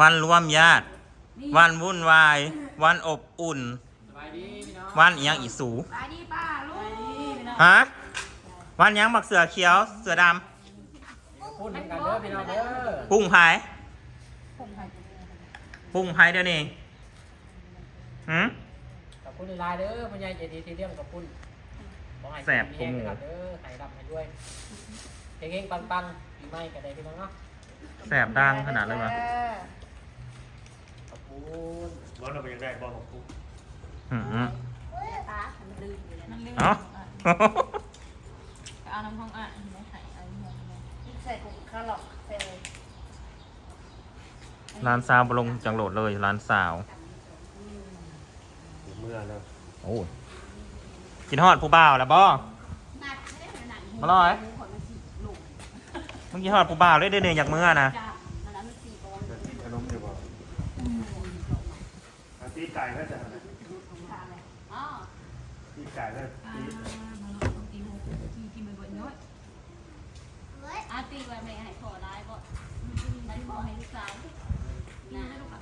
วันรวมญาติ วันวุ่นวาย วันอบอุ่นสบายดีพี่น้องวันอีหยังอีสูไปดีป้าลูกฮะวันหยังบักเสือเขียว เสือดพูดกันเด้อพี่น้องเด้อำพุ่งพายพุ่งพายเดี๋ยวนี้หืม ขอบคุณหลายๆเด้อพ่อใหญ่ใจดีที่เลี้ยงขอบคุณขอให้แซ่บมีแรงกูหมูนะครับเด้อให้รับให้ด้วยเฮงๆปังๆปีใหม่กันได้พี่น้องเนาะแสบดังขนาดเลยวะขอบคุณ บอลเราไปยังได้บอลของกูหืม ตามันลืมอยู่เลยนะเอ้า เอาน้ำห้องอะไม่ถ่ายเอาน้ำห้องใส่ถุงข้าวหลอกใส่ร้านสาวบลงจังโหลดเลยร้านสาว เมื่อแล้วโอ้ยกินฮอดผู้บ่าวแล้วบ่ นัดไม่ได้ขนาดนี้มาลอยมึงกินฮอดผู้บ่าวได้เดือนอยากเมื่อนะ จ้ามันแล้วมันสี่ปอนด์ ขนมอยู่บ่อา ตีไก่ก็จะอะไรอ๋อตีไก่ก็ตีอาตีไว้ไม่ให้ขอร้ายบ่มันขอให้ลูกสาวนะลูกอะ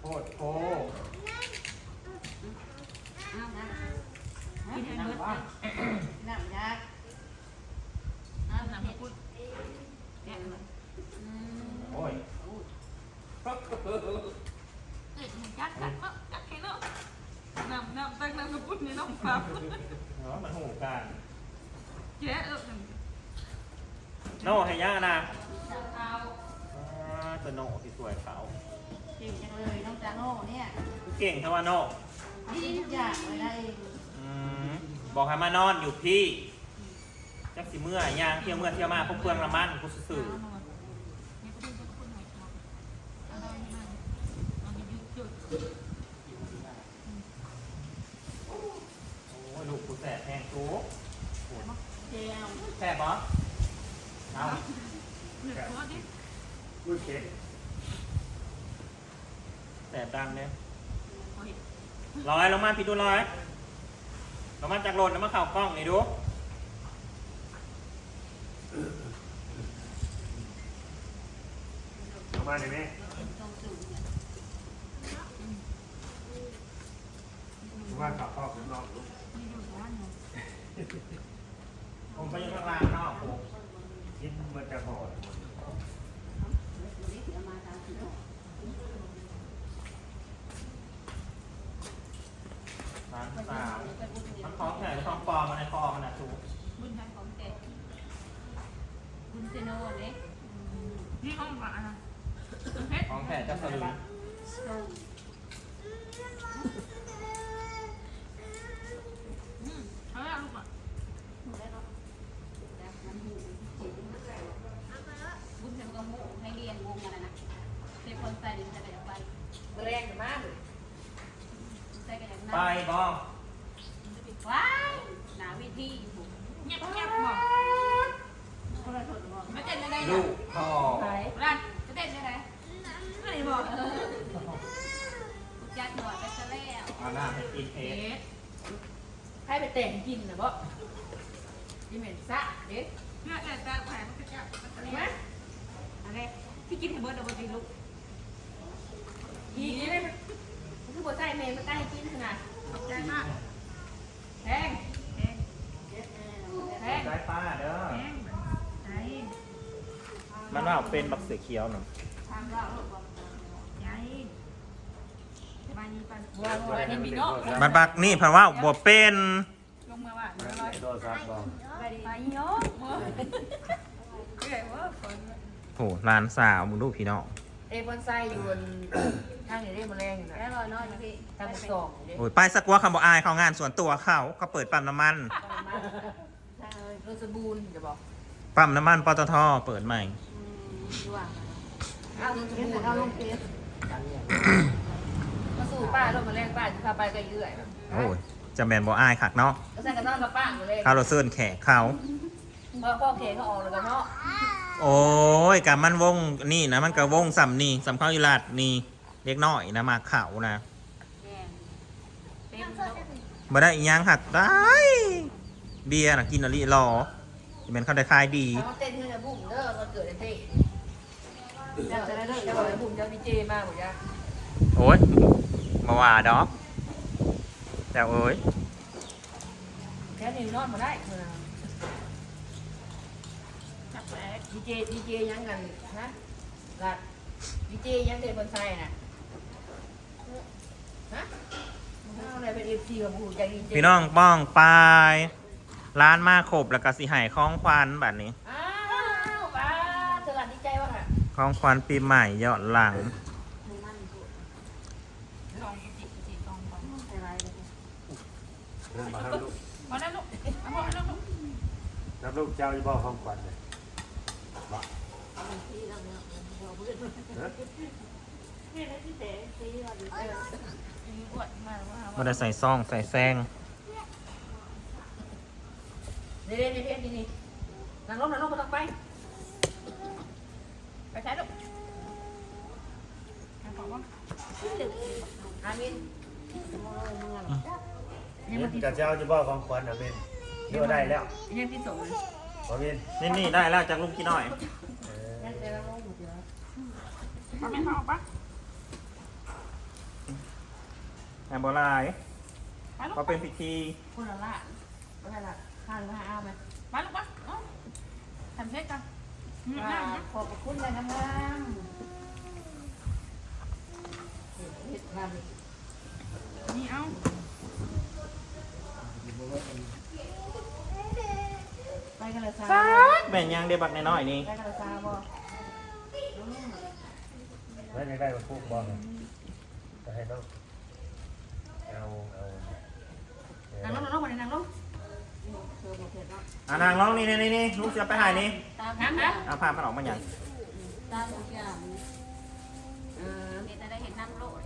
โคตรโค เอานะ กินให้หมดว่า น้ำยักษ์เอาน้ำพุดแกะมันอืม โอ้ย เอ้ยมันยักษ์กัดเนาะกัดแค่เนาะน้ำน้ำตั้งน้ำกระปุกนี่น้องฟ้าเนาะมันหูกันแย่เออโน่ให้ย่านะเอาอ่าตัวโน่ที่สวยเขาเก่งจังเลยน้องจาโน่เนี่ยเก่งเท่าว่าโน่นี่ทุกอย่างเลยนะเองอืมบอกให้มานอนอยู่พี่จักสิเมื่อย่างเที่ยวเมื่อเที่ยวมาพวกเปลืองละมันกูสื่อโอ้ยลูกกูแสบแทงกู เจียว แสบปะเอากุ้ยเค้กแสบดังเนี่ยร้อยลงมาพี่ดูร้อยลงมาจากโหลดแล้วมาเข่ากล้องนี่ดูเอามาหน่อยแม่ตรงสูงเนี่ยว่าขับพ่อผมนอกลูก ผมไปยังข้างล่างนอกผมกินมันจะห่อเอามาตามที่ร้านสาวมันคล้องแขนหรือคล้องปลอมมาในคอมันนะทูบุญทางของแกบุญเซโนเนี่ยนี่ห้องหวานอะคล้องแขนเจะสลึง เขาอยากลูกอะ บุญทางกระมูให้ เรียนวงอะไรนะเป็นคนใส่ดินใส่กระยาไปแรงมากใส่กระยาไปบอว้ายหนาวิธีเงียบเงียบบอกคนละคนบอกไม่เต้นอะไรลูนะกพ่อร้านจะเต้นอะไรไม่ได้บอกกูจัดหน่อยไปซะแล้วเอาหน้าไปกินเอเอ๊สให้ไปแต่งกินนะบ่ยี่เหม็นซะเด็กเนี่ยแต่แต่แผนมันจะอะไรนะอะไรที่กินให้เบิร์ดเอาไปกินลูกอีนี่เลยมันคือบัวใจเมย์มันใกล้กินขนาดขอบใจมากแพงเอ๊ะแพงได้ป้าเด้อแห้งไหนมันว่าเป็นบักเสือเขียวหนึ่งทางเราลูกบอกใหญ่บายนี้ปันบัวบัวนี่มีเนาะมันบักนี่เพราะว่าบัวเป็นลงมาว่าเดี๋ยวร้อยโทรศัพท์บอกไปดิไปเนาะมือเอ้ยว่าคน โหร้านสาวมึงดูพี่น้องเอบอนไซอยู่บนทางนี้ได้มาแรงอยู่นะแล้วรอยน้อยพี่ทางสองเด็กโอ้ยไปสักว่าคำบอกอายเขางานส่วนตัวเขาเขาเปิดปั๊มน้ำมัน รถบูนจะบอกปั๊มน้ำมันปตทเปิดใหม่ ดูว่าเอาลงบูนเอาลงเฟสมาสู่ป้ารถมาแรงป้าจะพาไปก็เยื่อยโอ้ยจะแมนบอกอายคักเนาะก็ใส่กันนอนกับป้าอยู่เลยเขาเราเซิร์นแขกเขาพอพ่อเคเขาออกเลยกันเนาะ โอ้ยกับมันวงนี่นะมันกับวงสัมนี่สัมเข้าอีลาดนี่เล็กน้อยนะมาเข่านะแกงเต็มมาได้อีหยังหักได้เบียร์นะกินอะไรรอที่มันเข้าได้คายดีเขาเต้นเพื่อนบุ้มเด้อมันเกิดอะไรเจ้าจะได้เด้อเจ้าบอกบุ้มเจ้าพีเจมากหมดจ้ะโอ้ยมาว่าดอกแต่เอ้ยแค่นี้นอนมาได้ เมื่อจับแปลกพีเจพีเจยังกันฮะหลักพีเจยังเด็กบนไซน่ะฮะเอาอะไรเป็นเอฟซีกับผู้ใจดีเจพี่น้องป้องปายร้านมาขบแล้วก็สิใหายของควันแบบนี้อ้าวป้าเธอหลานดีใจวะค่ะของควันปีใหม่ยอดหลัง ลองจิกจิกลองลองเริ่มมาครับลูกมาแล้วลูกเอาพ่อแล้วลูกนับลูกเจ้าจะบอกของขวัญเลยบอกฮะ อวด มาว่ามันจะใส่ซองใส่แซงนี่นี่นี่นี่นี่นั่งลงนั่งลงมาต้องไป ไปใช้ลูกบอกว่าอามินเห็นกับเจ้าจะบอกของขวัญนะเบนเดี๋ยวได้แล้วยังที่ส่งเลยบอเบนนี่นี่ได้แล้วจากลุงกี่หน่อย เออ ยังแต่ละลงหมดเยอะ ป้าแม่เขาออกปะแอมโบลายมาลูกก็เป็นพิธีคนละละคนละละห้าหรือห้าเอาไหมมาลูกปะทำเช็คกันขอบคุณเลยนะงามเฮ็ดงานนี่เอาไปกันเลยซาแบ่งยังเดียบักน้อยๆนี่ ไปกัน เลยซาบ่แล้วยังได้มาพูกบอกเลยจะให้น้องเอาเอานั่งลงนั่งลงมาเลยนั่งลงเธอบอกเผ็ดเนาะอ่านางร้องนี่นี่นี่นี่ลูกจะไปหายนี่ตามนะ เอาผ้ามันออกมาอย่างตามทุกอย่างเออเห็นแต่ได้เห็นน้ำโลด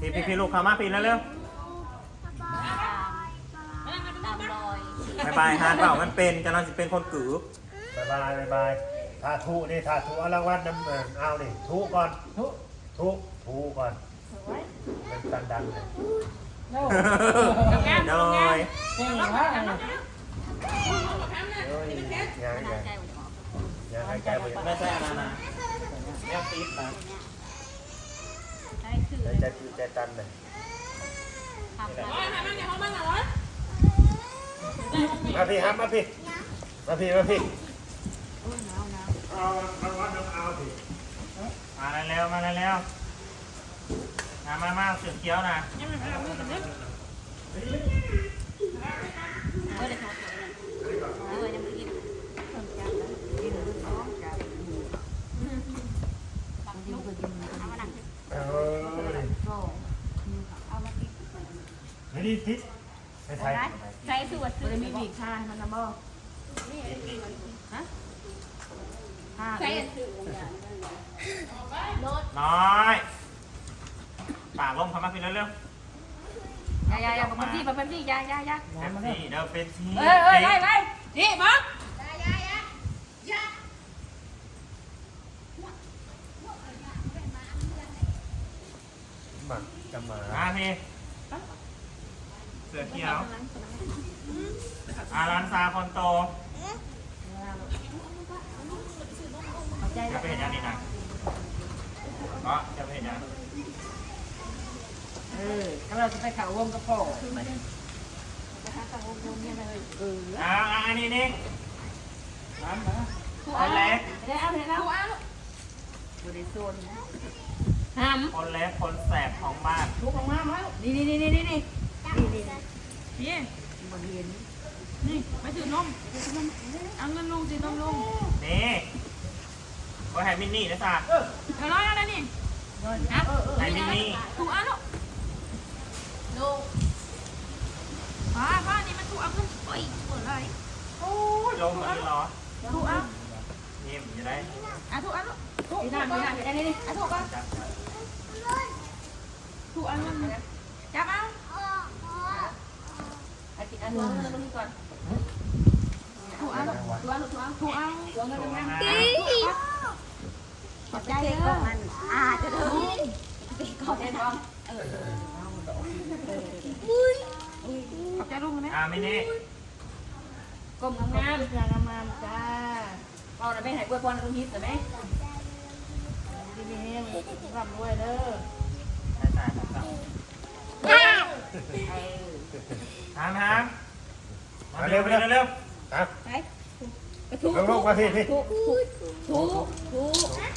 พี่พี่พี่ลูกเข้ามาพี่แล้วเร็วตามรอยบายบายฮานเปล่ามันเป็นจะนอนสิเป็นคนกือบายบายบายบายทาทุนี่ทาทุเอารางวัลน้ำเงินเอานี่ทุก่อนทุ ทุกทูก่อนเป็นตันดันเลยโดยยังไงยังไงไม่ใช่นะนะยังติดนะายใจคือใจตันเลยมาพี่ครับมาพี่มาพี่มาพี่เอาเอาาเร็วมาเร็วมามามาเสือเขี้ยวนะไม่ดีทิศใช่ใช่ใช่คือว่าซื้อไมีบีกชามันนะบ่นี่ฮะ ศไม่ใช่ใช้สูตรมันจะมีบีกชามันนะบ่ฮะห้าใช้น้อยปากลมเข้ามาพี่เร็วยายายาเป็นที่เป็นที่ยายายาๆเอฟซีเดี๋ยวเป็นซีเอ้ยเอ้ยไปไปนี่บังหมักจะมามาพี่เสือเขียวอารันซาคอนโต จะไปเห็นยังนี่นะเก็จะไปเห็นยังเออถ้าเราจะไปข่าววงกระโปงนะคะวขาวงเนี่ยเลยอออ่าอันนี้นี่น้ำนะคนแรกได้เอาเลยนะว้าวบริสุทธิ์ห้คนแรกคนแสบของมากทุกของมากแล้วนี่นี่นี่นี่นี่นี่นี่บนเห็นนี่ไปถือนมเอาเงินลงสินมลงนี่ ก็ให้มินนี่นะจ๊ะเอาน้อยแล้วนะนี่นะให้มินนี่ถูกอะลูกดูป้าป้านี่มันถูกเอาขึ้นไปเปิดอะไรโอ้ยลมอันนี้เหรอถูกเอานี่มันจะได้อะถูกอะลูกถูกอะนี่นี่นี่อะถูกอะถูกอะลูกจับเอาอะกินอันนู้นอันนู้นก่อนถูกอะลูกถูกอะลูกถูกอะถูกอะถูกอะ ขอบใจเด้ออ่าจะเดินขอแทนบ้างขอบใจลุงนะอ่ามินี่ก้มงามๆงามงามๆจ้าเอาหน่อยไม่หายกล้วยพรลุงฮิตแต่ไหมดีมีเฮงร่ำรวยเด้อใช่ใช่ครับครับเออถามถามมาเร็วเร็วเร็วครับไปไปทุกลงๆมาพี่พี่ทุกทุกทุกทุกมา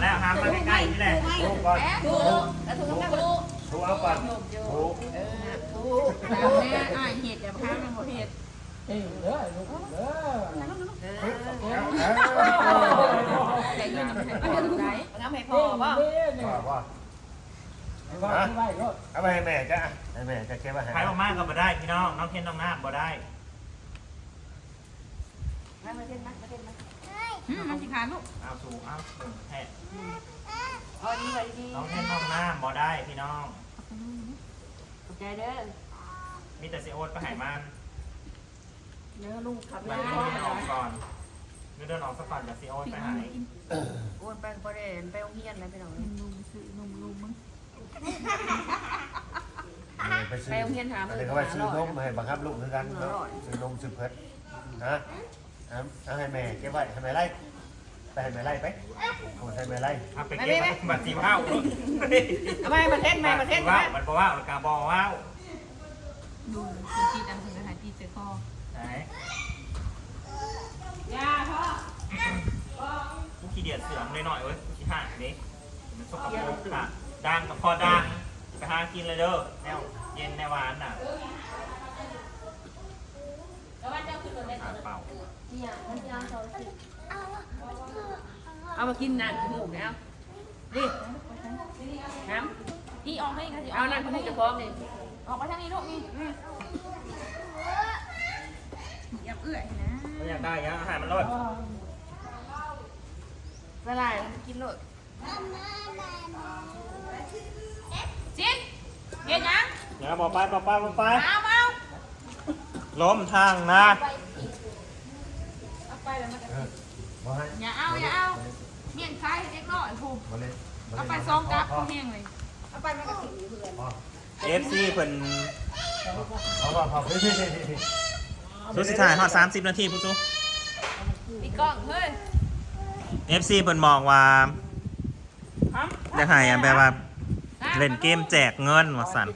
แล้วถามมาใกล้ๆนี่แหละถูกก่อนถูกแล้วถูกแล้วถูกถูกเอาก่อนถูกเออถูกตามแม่อ่ายเห็ดอย่าพามันบ่เห็ดเออเอาเอาแต่ยืนยังไม่ให้พ่อไหนน้ำให้พ่อบ่ว่าว่าเอาไปให้แม่จ้ะให้แม่จะเก็บไว้ให้ใครออกมาก็บ่ได้พี่น้องน้องเทนน้องน้ำบ่ได้มามาเต้นมามาเต้นมา อืมมันสิขาดลูกเอาสู่เอาสู่แท้เอาดีไว้ดีน้องเทนน้องน้ำบ่ได้พี่น้อง ขอบใจเด้อมีแต่เสียโอ๊ตไปหายมันเนื้อลูกขับมันยาเดินออกก่อนเดินออกซะก่อนจากเสียโอ๊ตไปหายโอนไปก็ได้ไปโรงเรียนแล้วไปหน่อยลุงซื้อนมลุงมึงไปซื้ออันนี้เขาไปซื้อนมให้บังคับลูกคือกันซื้อนมซื้อเพิดนะ เอาให้แม่เก็บไว้ให้แม่ไล่ไปให้แม่ไล่ไปเอาให้แม่ไล่เอาไปเก็บบัตรสีว้าวทำไมมาเต้นไหมมาเต้นไหมว้าวมันบ่ว้าวมันกาบอว้าวดูคือจีดังถึงจะหายจีเจ็บคอไหนยาพ่อกูขี้เดียดเสือมหน่อยๆเว้ยขี้ห่านี้มันสกปรกค่ะดังกับพอดังไปหากินเลยเด้อแนวเย็นแนวหวานน่ะเปล่า เอามากินนานหมูแล้วดิน้นี่ออกให้ค่ะสิำเอานั่นคุณจะพร้อมนี่ออกไปทางนี้ลูกนี่อย่าเอื้อยนะไม่อยากได้ยังอาหารมันรอดละลายกินเลยจินเย็นยังอย่าบอกไปบอกไปบอกไปเอาเอาล้มทางนะเอา ไปเลยมามาให้อย่าเอาอย่าเอาเมียนคล้ายเด็กน้อยผูกมาเลยเอาไปซองกับเขาเฮงเลยเอฟซีเพิ่นพอพอพอพี่พี่พี่พี่สุดสุดท้ายฮอด30 นาทีผู้ซูมีกล้องเฮ้ยเอฟซีเพิ่นมองว่าจะให้อะแบบว่าเล่นเกมแจกเงินว่าสั่น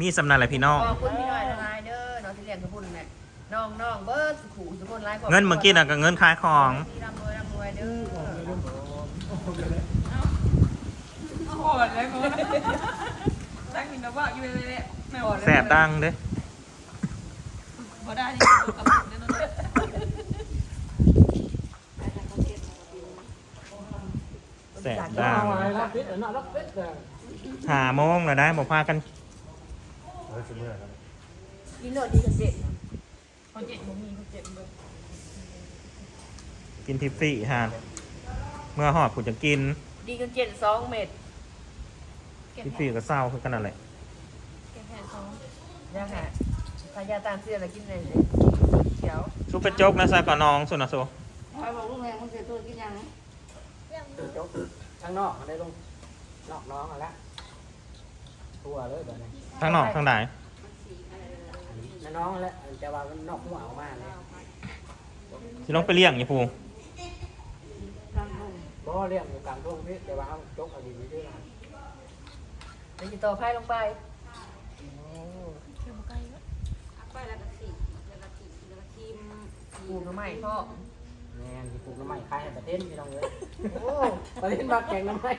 มีสำนักอะไรพี่น้องขอบคุณพี่หน่อยละลายเด้อน้องที่เรียนทุกคนแหละ น้องน้องเบิร์ดสุขุทุกคนไลฟ์เงินเมื่อกี้น่ะก็เงินขายของร่ำรวยร่ำรวยเด้อโหดเลยมึงตั้งหินแล้วว่าอยู่เลยแหละไม่โหดเลยแสบดังเด้พอได้นี่กับเดี๋ยวนะแสบดังหาโมงแล้วได้บอกพากันเออซื้อเมื่อครับกินโนดดีกับเจ็ด เขาเจ็บมึงมีเขาเจ็บมึงกินทิฟฟี่ฮะเมื่อหอดผมจะกินดีกับเจ็ดสองเม็ดทิฟฟี่ก็เศร้าคือกันนั่นแหละแค่แค่สองยาค่ะทายาตามเสื้ออะไรกินเลยเขียวซุปเปอร์โจ๊กนะซะกับน้องสุนะโซคอยบอกลูกแรงมึงเสียตัวกินยังจบข้างนอกอะไรลงนอกน้องอะไรทั่วเลยแบบนี้ทั้งนอกทั้งใดนั่ นน้องแล้วแต่ว่ามันนอกหัวออกมาเลยสิลงไปเลี้ยงอยู่พูก็เรียกอยู่กลางทุ่งพี่แต่ว่าเอาจกเอาดีๆด้วยนะเดี๋ยวจะต่อไพ่ลงไปไปแล้วก็สี่แล้วก็สี่แล้วก็ทีมปลูกหน่อไม้พ่อแมนที่ปลูกน้ำไม้คล้ายให้ประเทศพี่น้องเลยโอ้ประเทศมาแกงน้ำไม้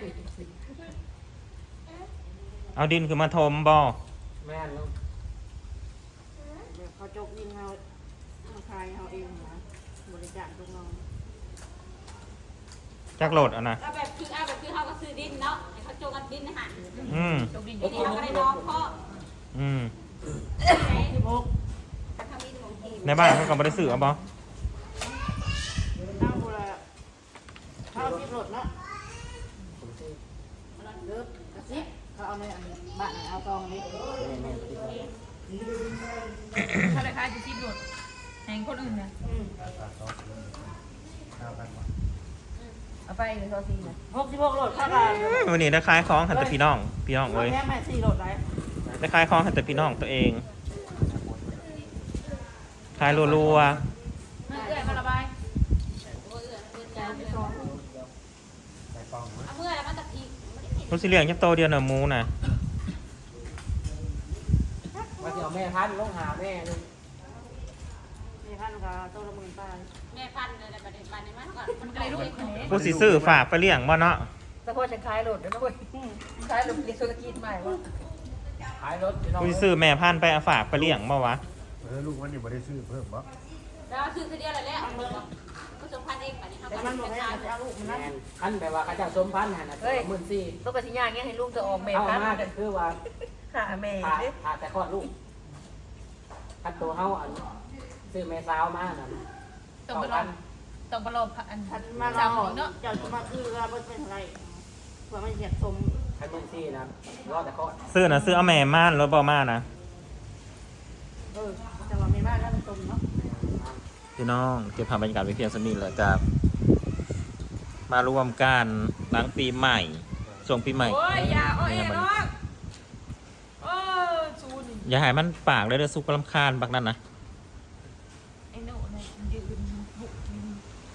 เอาดินคือมาทมบ่แม่นลูก เขาจกยิงเรามาคายเขาเองนะบริจาคลูกน้องจักโหลดเอะนะก็แบบคือเอาแบบคือเขาก็ซื้อดินเนาะให้เขาโจกันดินนะฮะอืมจกดินอทียู่นี้เขาก็ได้น้องพ่ออืมถ้าเขามีสมองทีในบ้านเขาก็บ่ได้ซื้อเอาบ่ตั้งบุระเขาเอาที่รถเนาะเลิกกระซิบเขาเอาในอันบ้านเอากองนี้ แม่แม่ที่เขาเลยคล้ายจะซิบรถแหงคนอื่นนะเอาไปเลยซอซีนะหกสิบหกรถเข้ากันวันนี้ได้ขายของหันแต่พี่น้อง พี่น้องเราเอ้ยแค่แม่สี่รถไรได้ขายของหันแต่พี่น้องตัวเองขายรัวเมื่อเกิดมาระบายโอ้ยเออเพื่อนจ้าใส่ฟองมั้ยเอาเมื่อแล้วมันจะพีกๆรู้สิเลี้ยงจักโตเดียวเน่ะหมูน่ะ ว่าจะเอาแม่ พันธุ์ลงหาแม่เลยมีพันกับตัวละหมื่นป้าแม่พันธุ์อะไรประเด็นมันนี่มันก่อนมันก็เลยรู้อีกคนนี้กูสิซื้อฝากไปเลี้ยงบ่เนาะแต่พอจะขายรถแล้วนะเว้ยขายรถเรียนธุรกิจใหม่ว่าขายรถพี่น้องกูสิซื้อแม่พันธุ์ไปเอาฝากไปเลี้ยงบ่วะเออลูกมันนี่บ่ได้ซื้อเพิ่มบ่แล้วซื้อทีเดียวเลยแหละก็สมพันธ์เองแบบนี้เขาแต่ก็มันบอกเป็นให้ชายเอาลูกมันแมนั่นนพันแบบว่าเขาเจะสมพันธุ์หันนะหมื่นสี่ต้องกระชิย่างเงี้ยให้ลูกจะออกเมเอาพันมาก็คือว่าหาเมย์ผ่าผ่าแต่คลอดลูก คันตัวเฮาอันซื้อแม่สาวมานั่นต้องไปลองต้องไปลองอันพันมาจาเราหเนาะเจ้าจะมาคือว่าเป็นอะไรเพื่อมันเหยียดสมคันหมื่นสี่นะรอแต่คลอดซื้อน่ะซื้อเอาแม่ม่านรถบ่มานะเออแต่ว่าไม่มากแล้วมันสมเนาะพี่น้องเก็บภาพบรรยากาศไว้เพียงสนิทเลยกับมารวมกันหลังปีใหม่ช่วงปีใหม่โอ้ยอย่าอ้อเอ็นน้องโอ้ชูนี่ อย่าให้มันปากเลยเด้อสุกลำคาญบักนั่นนะ